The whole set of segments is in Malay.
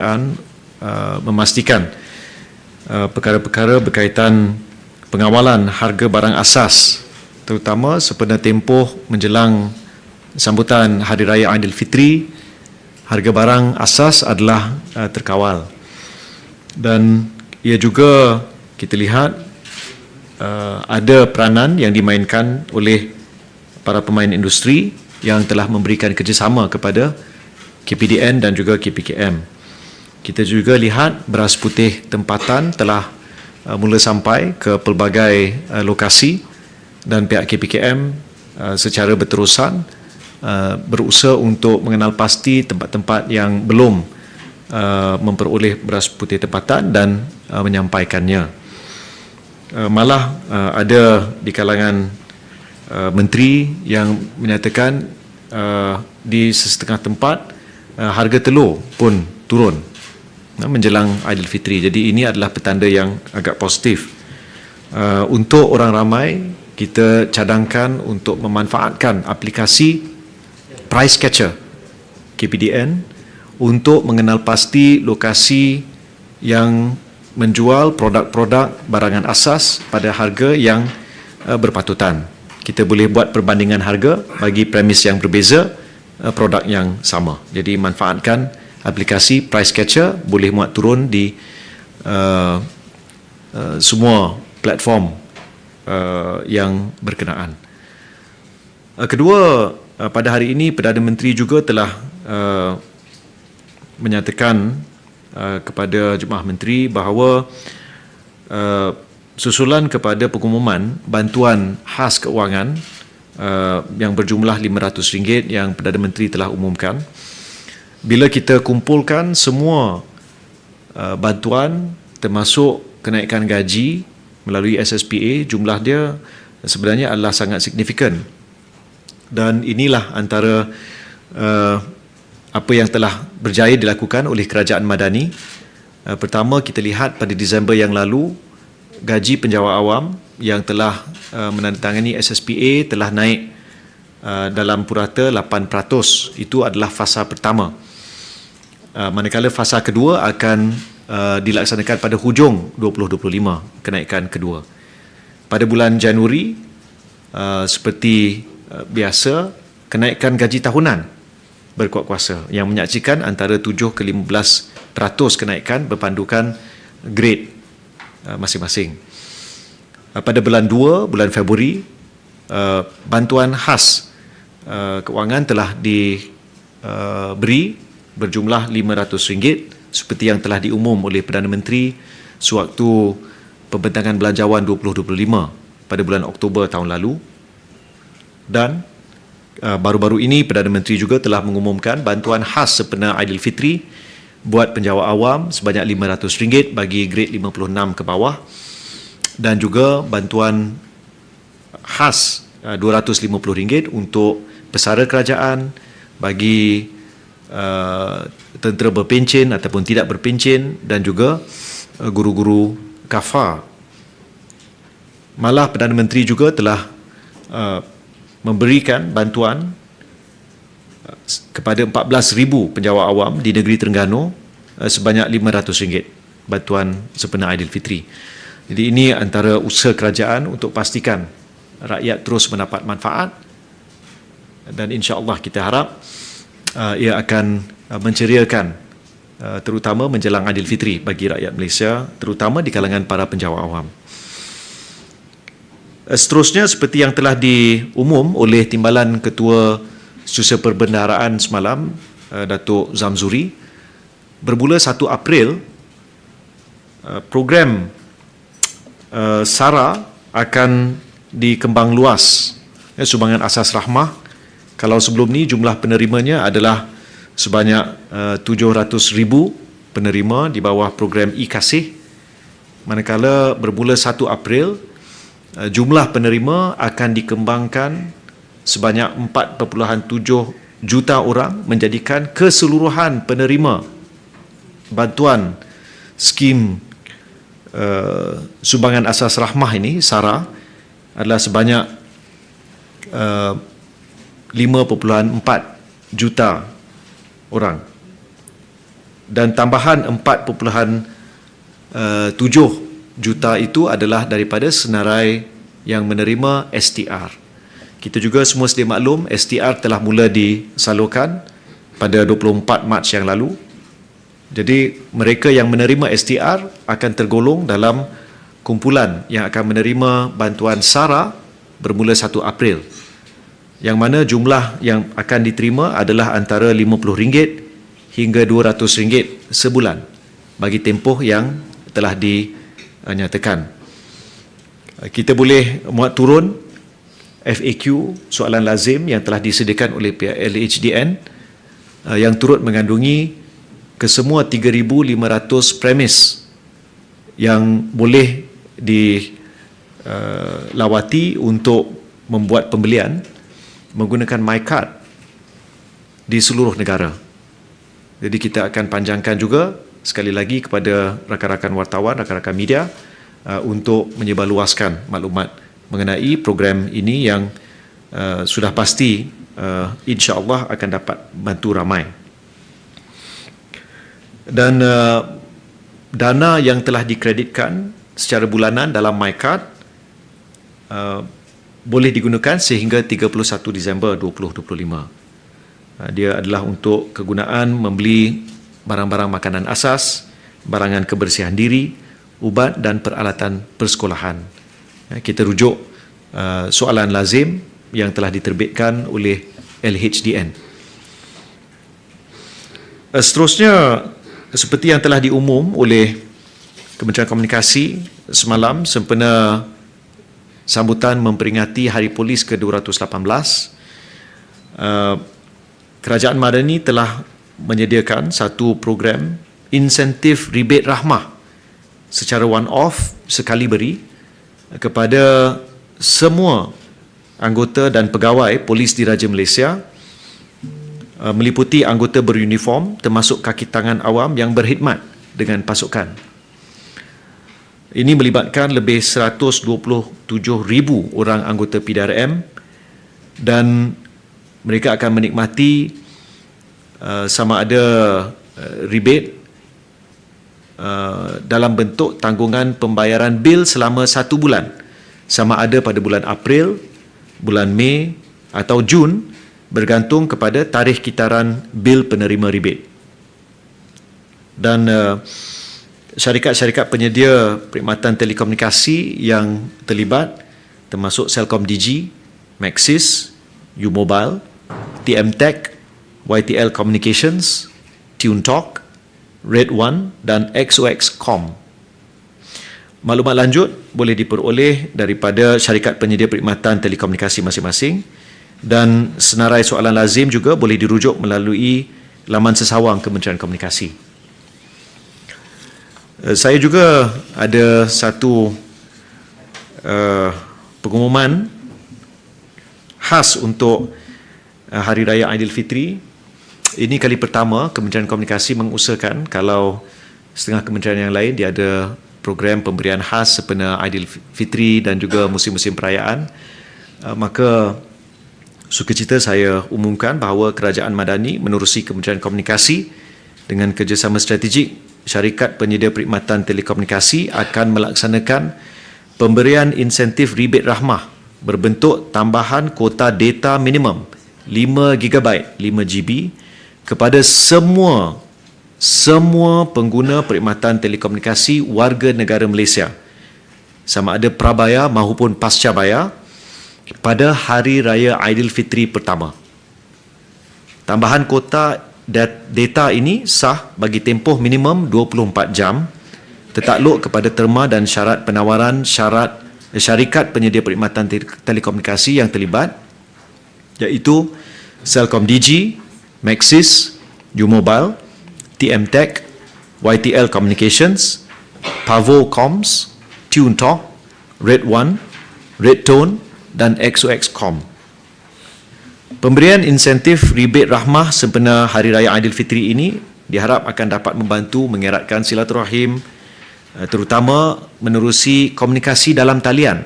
uh, memastikan uh, perkara-perkara berkaitan pengawalan harga barang asas terutama sempena tempoh menjelang sambutan Hari Raya Aidilfitri harga barang asas adalah uh, terkawal dan ia juga kita lihat uh, ada peranan yang dimainkan oleh para pemain industri yang telah memberikan kerjasama kepada KPDN dan juga KPKM. Kita juga lihat beras putih tempatan telah uh, mula sampai ke pelbagai uh, lokasi dan pihak KPKM uh, secara berterusan uh, berusaha untuk mengenal pasti tempat-tempat yang belum uh, memperoleh beras putih tempatan dan uh, menyampaikannya. Uh, malah uh, ada di kalangan uh, menteri yang menyatakan uh, di setengah tempat uh, harga telur pun turun menjelang Aidilfitri. Jadi ini adalah petanda yang agak positif. Uh, untuk orang ramai, kita cadangkan untuk memanfaatkan aplikasi Price Catcher KPDN untuk mengenal pasti lokasi yang menjual produk-produk barangan asas pada harga yang uh, berpatutan. Kita boleh buat perbandingan harga bagi premis yang berbeza, uh, produk yang sama. Jadi manfaatkan aplikasi price catcher boleh muat turun di uh, uh, semua platform uh, yang berkenaan. Uh, kedua, uh, pada hari ini Perdana Menteri juga telah uh, menyatakan uh, kepada jemaah menteri bahawa uh, susulan kepada pengumuman bantuan khas keuangan uh, yang berjumlah RM500 yang Perdana Menteri telah umumkan bila kita kumpulkan semua uh, bantuan termasuk kenaikan gaji melalui SSPA jumlah dia sebenarnya adalah sangat signifikan. Dan inilah antara uh, apa yang telah berjaya dilakukan oleh kerajaan Madani. Uh, pertama kita lihat pada Disember yang lalu gaji penjawat awam yang telah uh, menandatangani SSPA telah naik uh, dalam purata 8% itu adalah fasa pertama Uh, manakala fasa kedua akan uh, dilaksanakan pada hujung 2025 kenaikan kedua. Pada bulan Januari uh, seperti uh, biasa kenaikan gaji tahunan berkuat kuasa yang menyaksikan antara 7 ke 15% kenaikan berpandukan grade uh, masing-masing. Uh, pada bulan 2 bulan Februari uh, bantuan khas uh, keuangan telah diberi uh, berjumlah RM500 seperti yang telah diumum oleh Perdana Menteri sewaktu pembentangan belanjawan 2025 pada bulan Oktober tahun lalu. Dan uh, baru-baru ini Perdana Menteri juga telah mengumumkan bantuan khas sempena Aidilfitri buat penjawat awam sebanyak RM500 bagi grade 56 ke bawah dan juga bantuan khas uh, RM250 untuk pesara kerajaan bagi Uh, tentera berpencen ataupun tidak berpencen dan juga uh, guru-guru kafar. Malah Perdana Menteri juga telah uh, memberikan bantuan uh, kepada 14,000 penjawat awam di negeri Terengganu uh, sebanyak RM500 bantuan sempena Aidilfitri. Jadi ini antara usaha kerajaan untuk pastikan rakyat terus mendapat manfaat dan insya-Allah kita harap uh, ia akan uh, menceriakan uh, terutama menjelang Aidilfitri bagi rakyat Malaysia terutama di kalangan para penjawat awam. Uh, seterusnya seperti yang telah diumum oleh Timbalan Ketua Susah Perbendaharaan semalam uh, Datuk Zamzuri bermula 1 April uh, program uh, SARA akan dikembang luas ya, sumbangan asas rahmah kalau sebelum ni jumlah penerimanya adalah sebanyak uh, 700 ribu penerima di bawah program e-kasih. Manakala bermula 1 April uh, jumlah penerima akan dikembangkan sebanyak 4.7 juta orang menjadikan keseluruhan penerima bantuan skim uh, sumbangan asas rahmah ini SARA adalah sebanyak uh, 5.4 juta orang. dan tambahan 4.7 juta itu adalah daripada senarai yang menerima STR. Kita juga semua sedia maklum STR telah mula disalurkan pada 24 Mac yang lalu. Jadi mereka yang menerima STR akan tergolong dalam kumpulan yang akan menerima bantuan SARA bermula 1 April. Yang mana jumlah yang akan diterima adalah antara RM50 hingga RM200 sebulan bagi tempoh yang telah dinyatakan. Kita boleh muat turun FAQ soalan lazim yang telah disediakan oleh pihak LHDN uh, yang turut mengandungi kesemua 3,500 premis yang boleh dilawati uh, untuk membuat pembelian menggunakan MyCard di seluruh negara. Jadi kita akan panjangkan juga sekali lagi kepada rakan-rakan wartawan, rakan-rakan media uh, untuk menyebarluaskan maklumat mengenai program ini yang uh, sudah pasti uh, insya-Allah akan dapat bantu ramai. Dan uh, dana yang telah dikreditkan secara bulanan dalam MyCard uh, boleh digunakan sehingga 31 Disember 2025. Ah, dia adalah untuk kegunaan membeli barang-barang makanan asas, barangan kebersihan diri, ubat dan peralatan persekolahan. Ya, kita rujuk uh, soalan lazim yang telah diterbitkan oleh LHDN. Uh, seterusnya, seperti yang telah diumum oleh Kementerian Komunikasi semalam sempena sambutan memperingati Hari Polis ke-218, uh, Kerajaan Madani telah menyediakan satu program insentif rebate rahmah secara one off sekali beri kepada semua anggota dan pegawai polis di Raja Malaysia uh, meliputi anggota beruniform termasuk kaki tangan awam yang berkhidmat dengan pasukan. Ini melibatkan lebih 127,000 orang anggota PDRM dan mereka akan menikmati uh, sama ada uh, rebate uh, dalam bentuk tanggungan pembayaran bil selama satu bulan sama ada pada bulan April, bulan Mei atau Jun bergantung kepada tarikh kitaran bil penerima rebate. Dan uh, syarikat-syarikat penyedia perkhidmatan telekomunikasi yang terlibat termasuk Celcom Digi, Maxis, U-Mobile, TM Tech, YTL Communications, Tune Talk, Red One dan XOXcom. Maklumat lanjut boleh diperoleh daripada syarikat penyedia perkhidmatan telekomunikasi masing-masing dan senarai soalan lazim juga boleh dirujuk melalui laman sesawang Kementerian Komunikasi. Eh, saya juga ada satu uh, pengumuman khas untuk Uh, Hari Raya Aidilfitri. Ini kali pertama Kementerian Komunikasi mengusahakan kalau setengah kementerian yang lain dia ada program pemberian khas sempena Aidilfitri dan juga musim-musim perayaan. Uh, maka sukacita saya umumkan bahawa Kerajaan Madani menerusi Kementerian Komunikasi dengan kerjasama strategik syarikat penyedia perkhidmatan telekomunikasi akan melaksanakan pemberian insentif rebate rahmah berbentuk tambahan kuota data minimum 5 GB, 5 GB kepada semua semua pengguna perkhidmatan telekomunikasi warga negara Malaysia sama ada prabayar maupun pasca bayar pada hari raya Aidilfitri pertama. Tambahan kota data ini sah bagi tempoh minimum 24 jam tertakluk kepada terma dan syarat penawaran syarat syarikat penyedia perkhidmatan telekomunikasi yang terlibat iaitu Celcom Digi, Maxis, U-Mobile, TM Tech, YTL Communications, Pavo Coms, Tune Talk, Red One, Red Tone dan XOXcom. Pemberian insentif rebate rahmah sempena Hari Raya Aidilfitri ini diharap akan dapat membantu mengeratkan silaturahim eh, terutama menerusi komunikasi dalam talian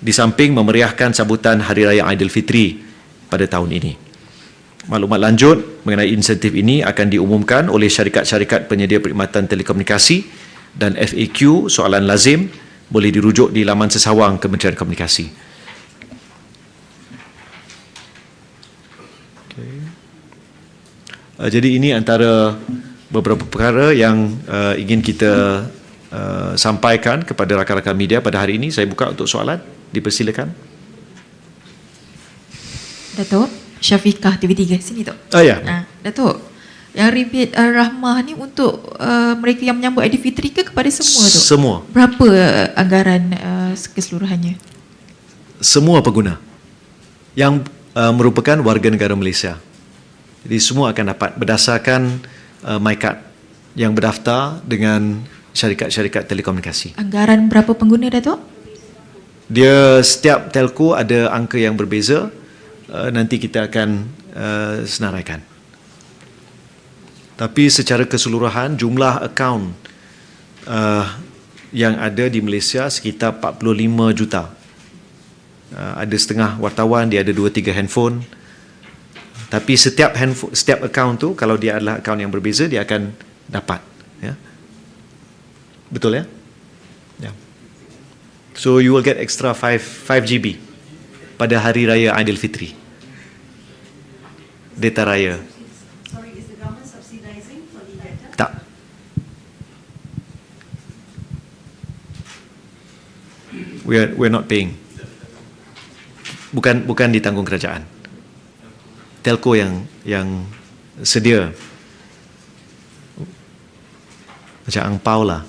di samping memeriahkan sambutan Hari Raya Aidilfitri pada tahun ini. maklumat lanjut mengenai insentif ini akan diumumkan oleh syarikat-syarikat penyedia perkhidmatan telekomunikasi dan FAQ soalan lazim boleh dirujuk di laman sesawang Kementerian Komunikasi. Uh, jadi ini antara beberapa perkara yang uh, ingin kita uh, sampaikan kepada rakan-rakan media pada hari ini. Saya buka untuk soalan. Dipersilakan. Datuk, Syafiqah TV3 sini Tok. Oh ya. Ha, Datuk, yang rebate uh, rahmah ni untuk uh, mereka yang menyambut Aidilfitri ke kepada semua Tok? Semua. Berapa uh, anggaran uh, keseluruhannya? Semua pengguna yang uh, merupakan warga negara Malaysia. Jadi semua akan dapat berdasarkan uh, MyCard yang berdaftar dengan syarikat-syarikat telekomunikasi. Anggaran berapa pengguna Datuk? Dia setiap telco ada angka yang berbeza. Uh, nanti kita akan uh, senaraikan. Tapi secara keseluruhan jumlah akaun uh, yang ada di Malaysia sekitar 45 juta. Uh, ada setengah wartawan dia ada 2 3 handphone. Tapi setiap handphone setiap akaun tu kalau dia adalah akaun yang berbeza dia akan dapat ya. Betul ya? Ya. So you will get extra 5 5 GB pada hari raya Aidilfitri. Data raya. Sorry, is the government subsidizing for the data? Tak. We are we're not paying. Bukan bukan ditanggung kerajaan. Telco yang yang sedia. Macam angpau lah.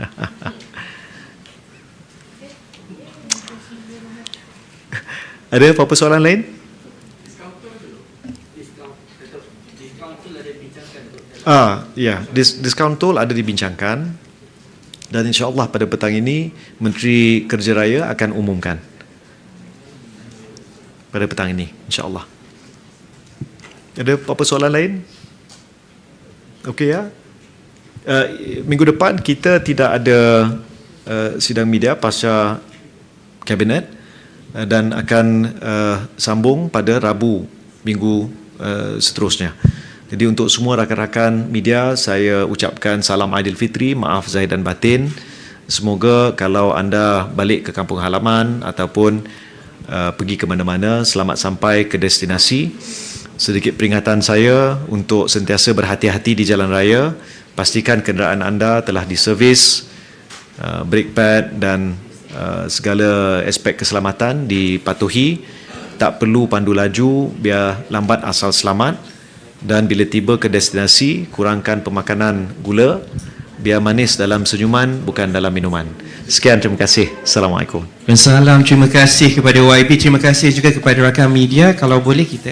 Ada apa-apa soalan lain? Ah, ya, dis, diskaun tol ada dibincangkan dan insya-Allah pada petang ini Menteri Kerja Raya akan umumkan. Pada petang ini, insya-Allah. Ada apa-apa soalan lain? Okey ya. Uh, minggu depan kita tidak ada uh, sidang media pasca kabinet uh, dan akan uh, sambung pada Rabu minggu uh, seterusnya. Jadi untuk semua rakan-rakan media saya ucapkan salam Aidilfitri, maaf zahir dan batin. Semoga kalau anda balik ke kampung halaman ataupun uh, pergi ke mana-mana selamat sampai ke destinasi. Sedikit peringatan saya untuk sentiasa berhati-hati di jalan raya. Pastikan kenderaan anda telah diservis, uh, brake pad dan uh, segala aspek keselamatan dipatuhi. Tak perlu pandu laju biar lambat asal selamat dan bila tiba ke destinasi kurangkan pemakanan gula biar manis dalam senyuman bukan dalam minuman. Sekian terima kasih. Assalamualaikum. Salam terima kasih kepada YB, terima kasih juga kepada rakan media. Kalau boleh kita